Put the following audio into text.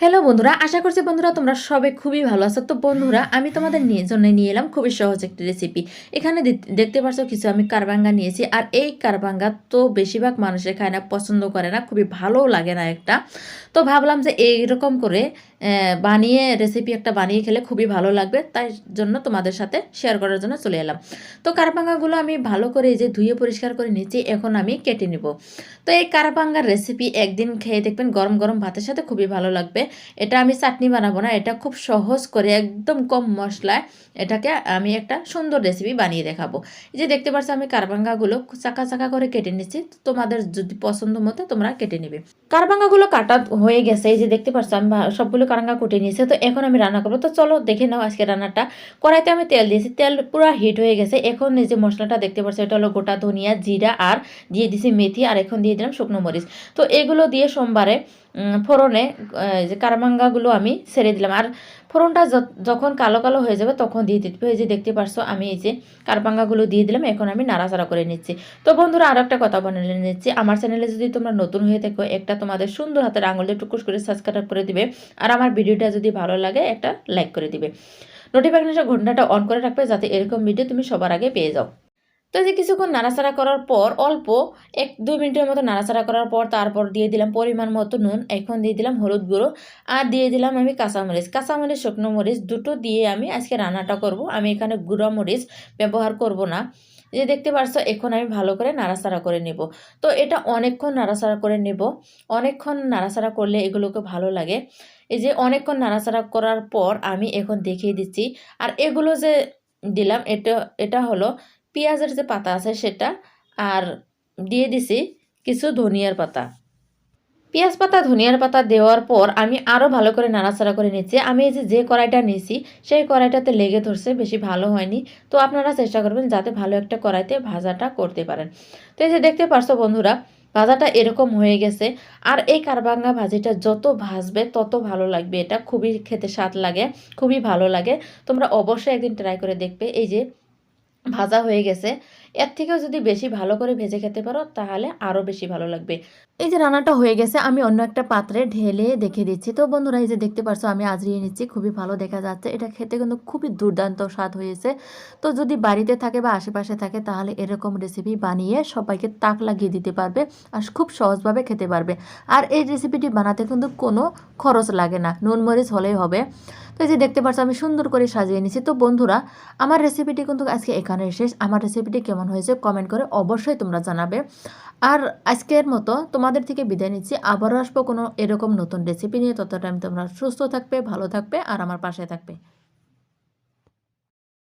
Hello বন্ধুরা। আশা করছি বন্ধুরা তোমরা সবে খুবই ভালো আছো। তো বন্ধুরা, আমি তোমাদের নিয়ে জন্য নিয়ে এলাম খুবই সহজ একটি রেসিপি এখানে দেখতে পাচ্ছ কিছু আমি কারবাঙ্গা নিয়েছি। আর এই কারবাঙ্গা তো বেশিরভাগ মানুষের খায় না, পছন্দ করে না, খুবই ভালোও লাগে না একটা। তো ভাবলাম যে এইরকম করে বানিয়ে রেসিপি একটা বানিয়ে খেলে খুবই ভালো লাগবে। তাই জন্য তোমাদের সাথে শেয়ার করার জন্য চলে এলাম। তো কারবাঙ্গাগুলো আমি ভালো করে যে ধুয়ে পরিষ্কার করে নিচ্ছি এখন আমি কেটে নিব। তো এই কারবাঙ্গার রেসিপি একদিন খেয়ে দেখবেন গরম গরম ভাতের সাথে খুবই ভালো লাগবে। এটা আমি চাটনি বানাবো না, এটা খুব সহজ করে একদম কম মশলায় এটাকে আমি একটা সুন্দর রেসিপি বানিয়ে দেখাবো। এই যে দেখতে পাচ্ছ আমি কারবাঙ্গাগুলো চাকা চাকা করে কেটে নিচ্ছি তোমাদের যদি পছন্দ মতো তোমরা কেটে নেবে। কারবাঙ্গাগুলো কাটা হয়ে গেছে, এই যে দেখতে পাচ্ছ আমি সবগুলো কারাঙ্গা কুটে নিয়েছে তো এখন আমি রান্না করব। তো চলো দেখে নাও আজকে রান্নাটা। কড়াইতে আমি তেল দিয়েছি। তেল পুরো হিট হয়ে গেছে। এখন এই যে মশলাটা দেখতে পাচ্ছি, এটা হলো গোটা ধনিয়া, জিরা আর দিয়ে দিছি মেথি, আর এখন দিয়ে দিলাম শুকনো মরিচ। তো এগুলো দিয়ে সোমবারে ফোড়নে যে কারামাঙ্গাগুলো আমি ছেড়ে দিলাম। আর ফোড়নটা যখন কালো কালো হয়ে যাবে, তখন দিয়ে দিতে। এই যে দেখতে পারছ, আমি এই যে কারবাঙ্গাগুলো দিয়ে দিলাম, এখন আমি নাড়াচাড়া করে নিচ্ছি। তো বন্ধুরা আরও একটা কথা বলে নিচ্ছি। আমার চ্যানেলে যদি তোমরা নতুন হয়ে থাকো, একটা তোমাদের সুন্দর হাতের আঙুল দিয়ে টুকুস করে সাবস্ক্রাইব করে দিবে। আর আমার ভিডিওটা যদি ভালো লাগে, একটা লাইক করে দিবে। নোটিফিকেশন ঘন্টাটা অন করে রাখবে, যাতে এরকম ভিডিও তুমি সবার আগে পেয়ে যাও। তো যে কিছুক্ষণ নাড়াচাড়া করার পর, অল্প এক দুই মিনিটের মতো নাড়াচাড়া করার পর তারপর দিয়ে দিলাম পরিমাণ মতো নুন। এখন দিয়ে দিলাম হলুদ গুঁড়ো আর দিয়ে দিলাম আমি কাঁচামরিচ। কাঁচামরিচ, শুকনো মরিচ দুটো দিয়ে আমি আজকে রান্নাটা করব। আমি এখানে গুঁড়ো মরিচ ব্যবহার করব না। যে দেখতে পারছ, এখন আমি ভালো করে নাড়াচাড়া করে নেব। তো এটা অনেকক্ষণ নাড়াচাড়া করে নেব। অনেকক্ষণ নাড়াচাড়া করলে এগুলোকে ভালো লাগে। এই যে অনেকক্ষণ নাড়াচাড়া করার পর আমি এখন দেখিয়ে দিচ্ছি। আর এগুলো যে দিলাম, এটা এটা হলো পেঁয়াজের যে পাতা আছে সেটা আর দিয়ে দিছি কিছু ধনিয়ার পাতা। পেঁয়াজ পাতা, ধনিয়ার পাতা দেওয়ার পর আমি আরও ভালো করে নাড়াচাড়া করে নিচ্ছি। আমি এই যে যে কড়াইটা নিয়েছি সেই কড়াইটাতে লেগে ধরছে, বেশি ভালো হয়নি। তো আপনারা চেষ্টা করবেন যাতে ভালো একটা কড়াইতে ভাজাটা করতে পারেন। তো এই যে, দেখতে পারছ বন্ধুরা, ভাজাটা এরকম হয়ে গেছে। আর এই কারবাঙ্গা ভাজিটা যত ভাজবে, তত ভালো লাগবে। এটা খুবই খেতে স্বাদ লাগে, খুবই ভালো লাগে। তোমরা অবশ্যই একদিন ট্রাই করে দেখবে। এই যে ভাজা হয়ে গেছে। এর থেকেও যদি বেশি ভালো করে ভেজে খেতে পারো, তাহলে আরও বেশি ভালো লাগবে। এই যে রান্নাটা হয়ে গেছে, আমি অন্য একটা পাত্রে ঢেলে দেখে দিচ্ছি। তো বন্ধুরা, এই যে দেখতে পারছ, আমি আজরিয়ে নিচ্ছি, খুবই ভালো দেখা যাচ্ছে। এটা খেতে কিন্তু খুবই দুর্দান্ত স্বাদ হয়েছে। তো যদি বাড়িতে থাকে বা আশেপাশে থাকে, তাহলে এরকম রেসিপি বানিয়ে সবাইকে তাক লাগিয়ে দিতে পারবে আর খুব সহজভাবে খেতে পারবে। আর এই রেসিপিটি বানাতে কিন্তু কোনো খরচ লাগে না। নুন মরিচ হলেই হবে। তো এই যে দেখতে পাচ্ছ আমি সুন্দর করে সাজিয়ে নিয়েছি। তো বন্ধুরা, আমার রেসিপিটি কিন্তু আজকে এখানে শেষ। আমার রেসিপিটি কেমন হয়েছে কমেন্ট করে অবশ্যই তোমরা জানাবে। আর আজকের মতো তোমাদের থেকে বিদায় নিচ্ছি। আবারও আসব কোনো এরকম নতুন রেসিপি নিয়ে। তত টাইম তোমরা সুস্থ থাকবে, ভালো থাকবে, আর আমার পাশে থাকবে।